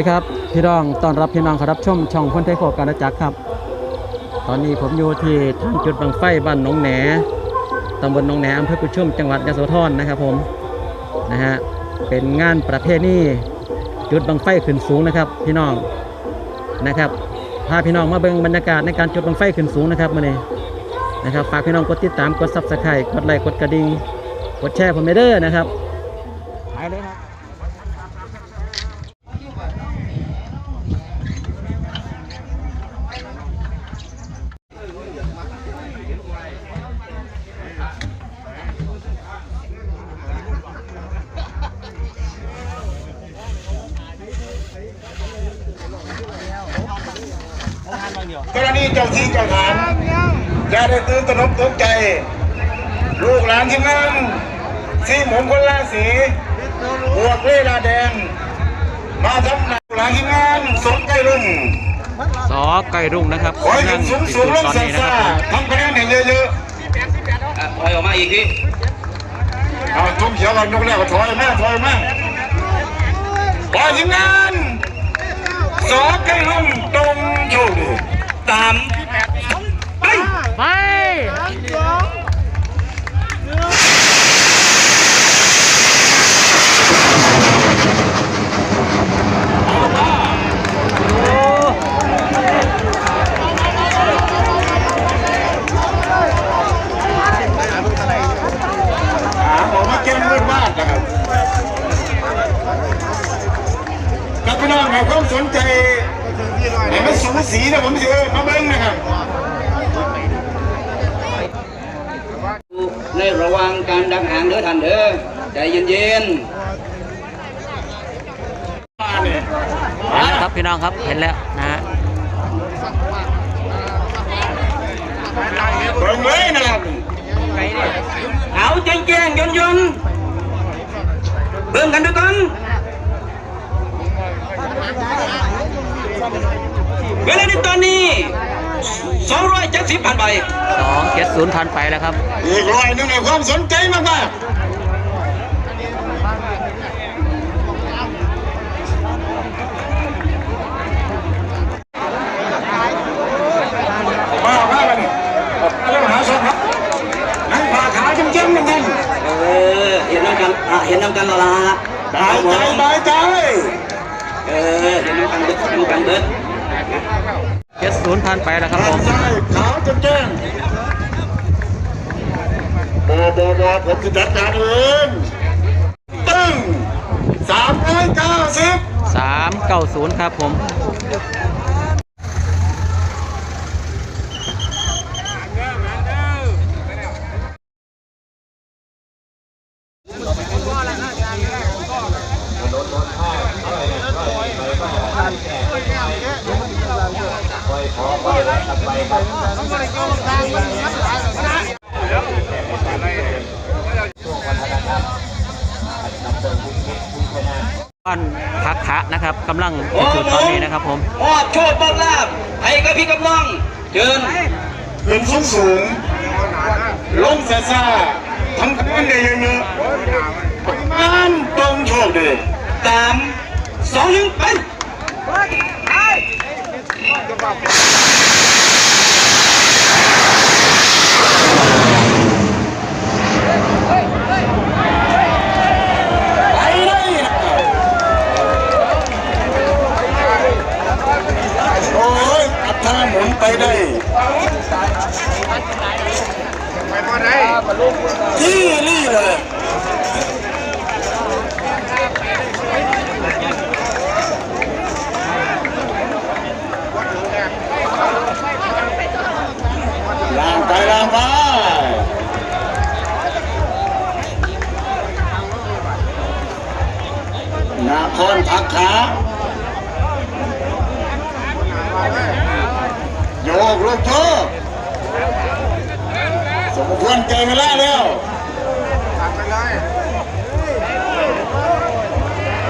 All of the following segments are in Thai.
ดีครับ พี่น้องต้อนรับพี่น้องเขอรับชมช่องคนไทยโคการจักรครับ ตอนนี้ผมอยู่ที่ทางจุดบังไฟบ้านหนองแหนตำบลหนองแหนอำเภอกุชุมจังหวัดยะโสธรนะครับผมนะฮะเป็นงานประเพณีจุดบังไฟขึ้นสูงนะครับ พี่น้องนะครับพาพี่น้องมาเบิ่งบรรยากาศในการจุดบังไฟขึ้นสูงนะครับมื่อนี้นะครับฝากพี่น้องกดติดตามกดซับสไครต์กดไลค์กดกระดิ่งกดแชร์ผมไปเด้อนะครับไปเลยครับ กรณีเจ้าที่เจ้าฐานอย่าได้ตื่นตระหนกตกใจ ลูกหลานที่นั่งสีหมงคนราศีบวกเวลาแดง มาทำหนักหลานที่งานสมใจรุ่งสอไก่รุ่งนะครับขอให้ถึงสูงสูงลงตอนเสียนี้นะคซ่ารับผมทำคะแนนให้เยอะอะถอยออกมาอีกทีๆเอาทุ่มเขียวกันยกแรกก็ถอยมาถอยมาขอทีมงานสอไก่รุ่งตรงโชคดี ตามไปไปหาออกมาเก่งเรื่องบ้านนะครับกับพี่น้องให้ความสนใจ ให้มันสูสีนะผมสิเออมาเบิ้งนะครับในระว่างการดักหางเด้อท่านเด้อใจเย็นมาครับพี่น้องครับเห็นแล้วนะฮะเบิ้งเลยนะครับเอาแจ้งแจ้งยนยนเบิ่งกันด้วยกัน เวลาในตอนนี้270พันใบสองเจ็ดศูนย์ทันไปแล้วครับ อีกร้อยหนึงในความสนใจมากๆมาว่ากันเนี่ยเรื่องหาสมครับนั่งผ่าขาจ้ำๆนั่นท่านเออเห็นน้ำกันอะเห็นน้ำกันและละบายใจบายใจ เออเห็นน้ำกันเบิดน้ำกันเบิดเจ็ด ศูนย์ทันไปแล้วครับผบายมใจขาวจ้ำๆบอบอบอผมจะจัดการเองตึ้งสามร้อยเก้าสิบสามเก้าศูนย์ครับผม บ้านพักขะนะครับกำลังพิสูจน์ตอนนี้นะครับผมมอบโชคมอบลาบให้กับพี่กับน้องเชิญขึ้นสูงสูงลงซาซาทำกันได้เยอะๆงานตรงโชคดีสามสองหนึ่งไปไปได้นะโอ้ยอัตราหมุนไปได้ที่นี่เลยล่างไปล่างไป นา คอนพักขาโยกลูกโชกสมควรเกินเวลาแล้ว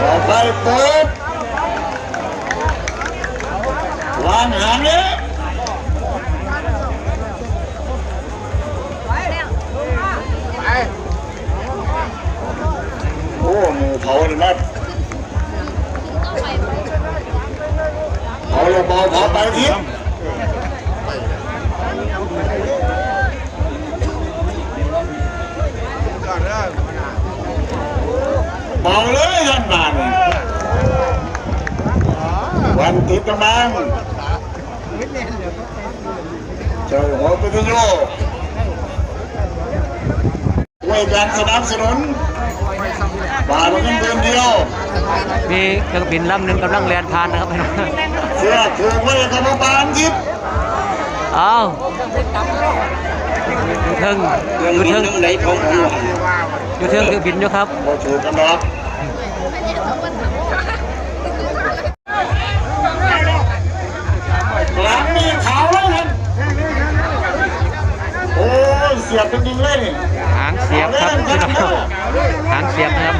ต่อไปเปิดวางหางเนี่ยโอ้หมูเผาเลยนะ เบาๆพอไปทิพย์เบาเลยท่านบ้านวันติดกำลังเจ้าหัวไปิทยุไว้การสนับสนุนบาทเงินเดือนเดียว มีเครื่องบินลำหนึ่งกำลังแล่นผ่านนะครับพี่น้องเสื้อถูกไว้กรรมบาลทิพย์เอาอยู่เทิงเรื่องอยู่บินเทิงน้ำไหลของผมอยู่เทิงเครื่องบินอยู่ครับพอถูกกันดอกหลังมีขาวแล้วเห็นโอ้ยเสียบเป็นดิงเลยนี่หางเสียบครับพี่น้องหางเสียบนะครับ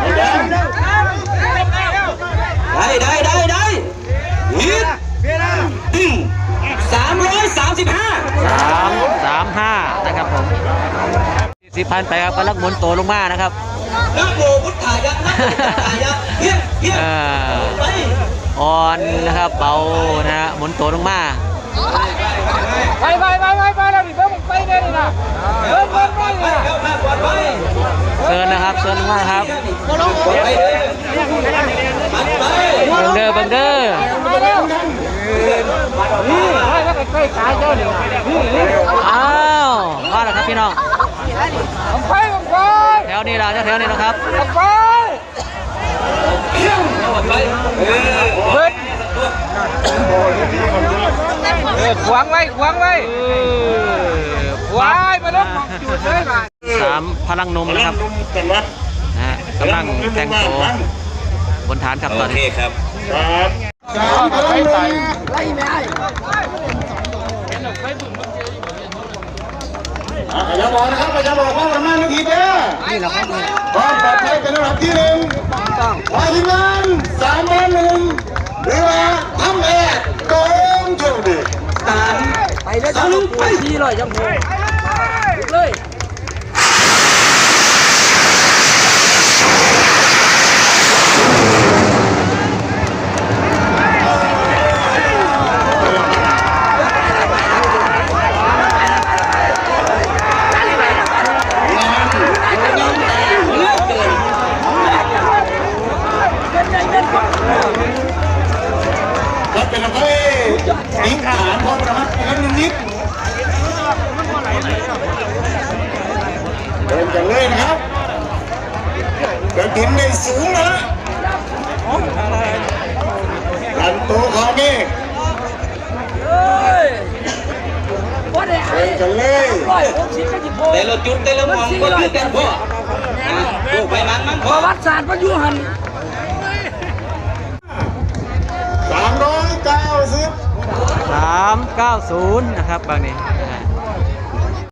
ได้ได้ได้ได้ฮิตตึ้งสามร้อยสามสิบห้าสามสามห้านะครับผมสิบพันไปครับกำลังหมุนโตลงมานะครับนะโมพุทธายะนะโมพุทธายะเฮียเฮียอ่อนนะครับเบานะฮะหมุนโตลงมา ไปไปไปไปไปแล้วดิเพิ่มไปเลยนี่นะเพิ่มเพิ่มไปเลยเดี๋ยวมาก่อนไปเชิญนะครับเชิญลงมาครับไปเลยมันไปเบังเดอร์เบังเดอร์มาเร็วนี่ไปแล้วไปใกล้เจ้านี่นี่นี่อ้าวว่าแล้วครับพี่น้องผมไปผมไปแถวนี้เราแถวนี้นะครับผมไปไปเออ เพิ่นเออขวางไว้ขวางไว้ขวายมาแล้วของจุดเลยมาสามพลังนมนะครับลุงกันวัดนะฮะกำลังแต่งตัวบนฐานครับตโออนเคนี้ครับครับสามพลังหนึ่งอะอย่าบอกนะครับอย่าบอกว่าประมาณนาทีเดียวนี่แหละครับความปลอดภัยเป็นระดับที่หนึ่งขอทีมงานสามบ้านหนึ่ง หรือว่าทำแอร์โกงโชคดีสามไปเลยจ้าลูกไปทีเลยยังโหเล ปมันมันปพ่อระวัติศาสตร์มันอยู่หันสามร้อยเก้าสิบสามเก้าศูนย์นะครับบางนี้นะฮะ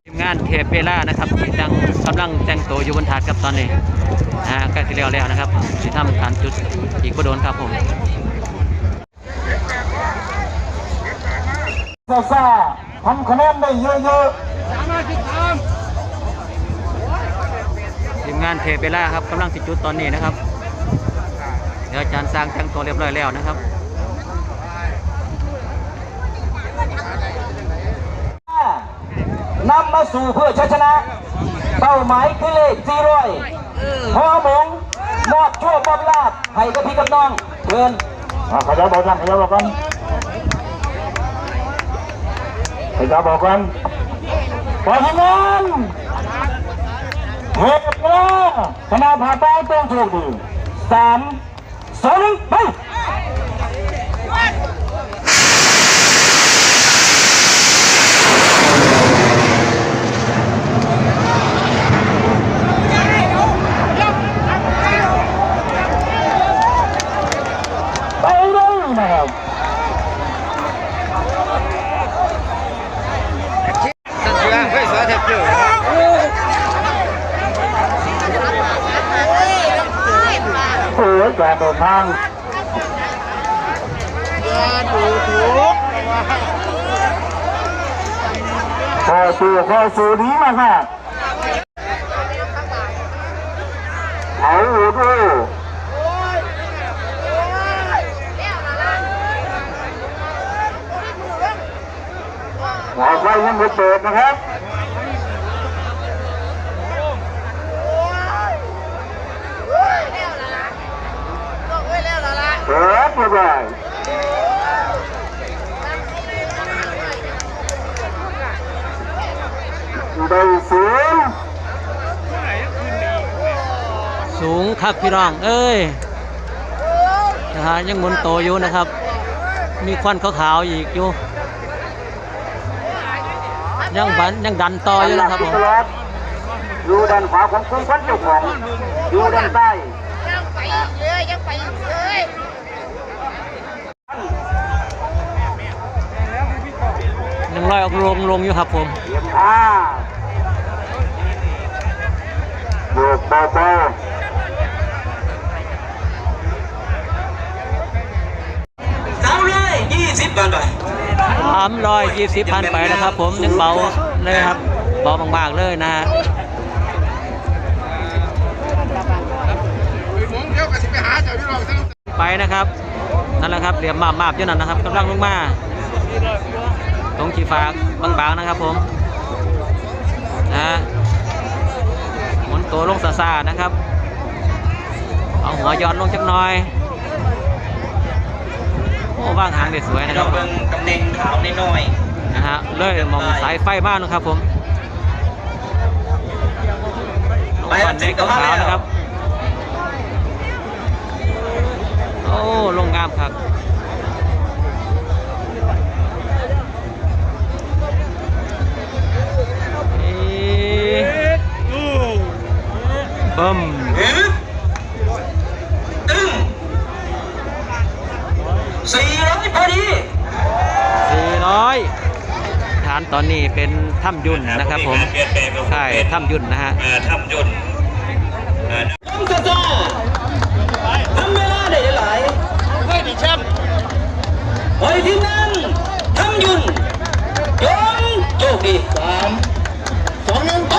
ทีมงานเทปเปล่านะครับที่ดังกำลังแต่งตัวอยู่บนถาดครับตอนนี้นะฮะใกล้ที่แล้วแล้วนะครับที่ทำฐานจุดอีกก็โดนครับผมซาซาทำคะแนนได้เยอะที งานเทเปล่าครับกำลังสิจุดตอนนี้นะครับ เดี๋ยวอาจารย์สร้างแต่งตัวเรียบร้อยแล้วนะครับนำมาสู่เพื่อชัยชนะ เป้าหมายคือเลขสี่ร้อยพอหมงมอบชั่วมอบลาบให้กับพี่กับน้องเพื่อนๆอะขยับบอกกันขยับบอกกันขยับบอกกันขอทีมงาน ហេតុណាស្នាមហាតាចូលជ្រូកនេះ3 0 3 สู่คอสู่นี้มาค่ะเขาดูหัวไฟยังไม่เปิดนะครับเปิดเลย ได้สูงสูงครับพี่น้อง เอ้ยนะฮะยังหมุนโตอยู่นะครับ มีควันขาวๆอีกอยู่ ยังบันยังดันต่ออยู่นะครับผมตลอดอยู่ด้านขวาของคุณพันเจ้าของอยู่ด้านใต้ยังไปอีกเลยยังไปอีกเลยยังลอยออกลงลงอยู่ครับผมเตรียมท่า 320พันไปนะครับ ผมยังเบาเลยครับเบาบางๆเลยนะฮะไปนะครับนั่นแหละครับเหลี่ยมมากๆเจ้านั่นนะครับกำลังลงมาตรงชีฟ้าบางๆนะครับผมนะหมุนตัวลงซาๆนะครับเอาหัวย้อนลงจักน้อย อ้ว่างหางได้สวยนะคเรารับเบิ่งตำแหน่งขาวน้อยนะฮะเลยมองสายไฟบ้านนะครับผมลงบ้านเด็กขาวๆนะครับ โอ้ลงงามครับนี่บึ้ม ตอนนี้เป็นถ้ำยุ่นนะครับผมใช่ถ้ำยุ่นนะฮะทำยนต์ทำกระจาทำเวลาได้หลายไม่ดีแชมป์ไว้ที่นั่นทำยุนยนโชคดีสามสองหนึ่งไป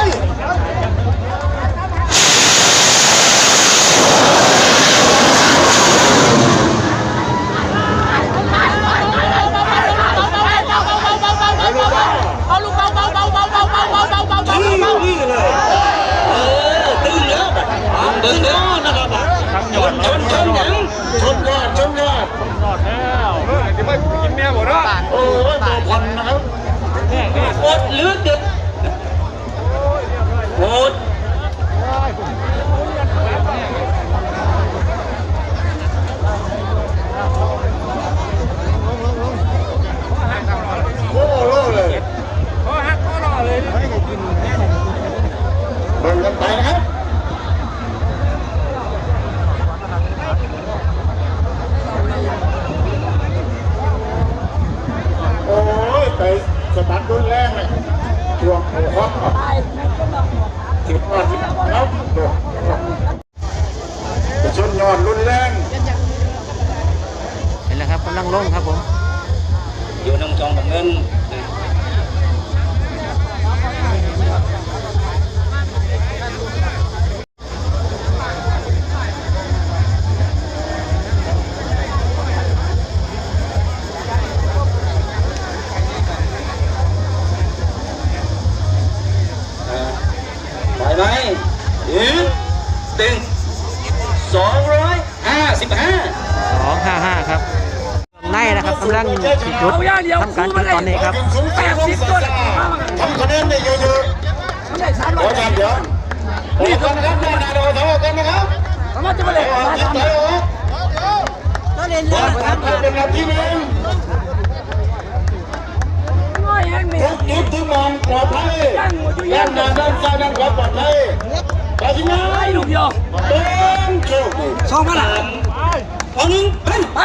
นะ ทำการจุดตอนนี้ครับแปดสิบต้นทำคะแนนได้เยอะๆเดี๋ยวกันเดี๋ยวนี่กันนะครับด้านหน้าเราทะเลาะกันนะครับทำไมจะมาเล่นกันทำไมก็เล่นเล่นครับเป็นนาทีหนึ่งทุกจุดทุกมองปลอดภัยด้านหน้าด้านซ้ายด้านขวาปลอดภัยไปที่ไหนลูกยอเป็นโชคดีสองพันละเอาหนึ่งไปไป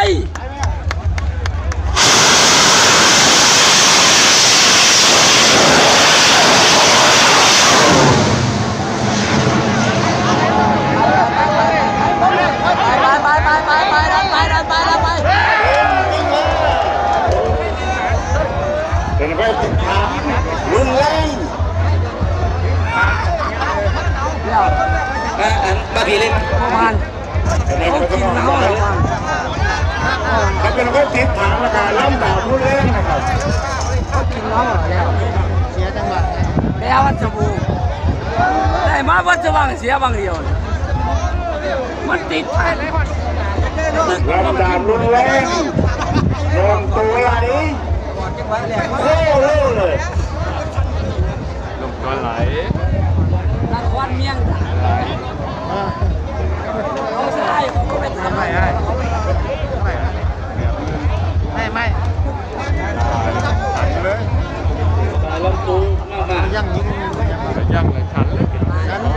สว่างเสียบางเดียวนี่มันติดไทยลำดาบรุนแรงลงตัวไหลโค้เลยนครเมียงดาเขาใช่เขาก็ไปทำให้เป็น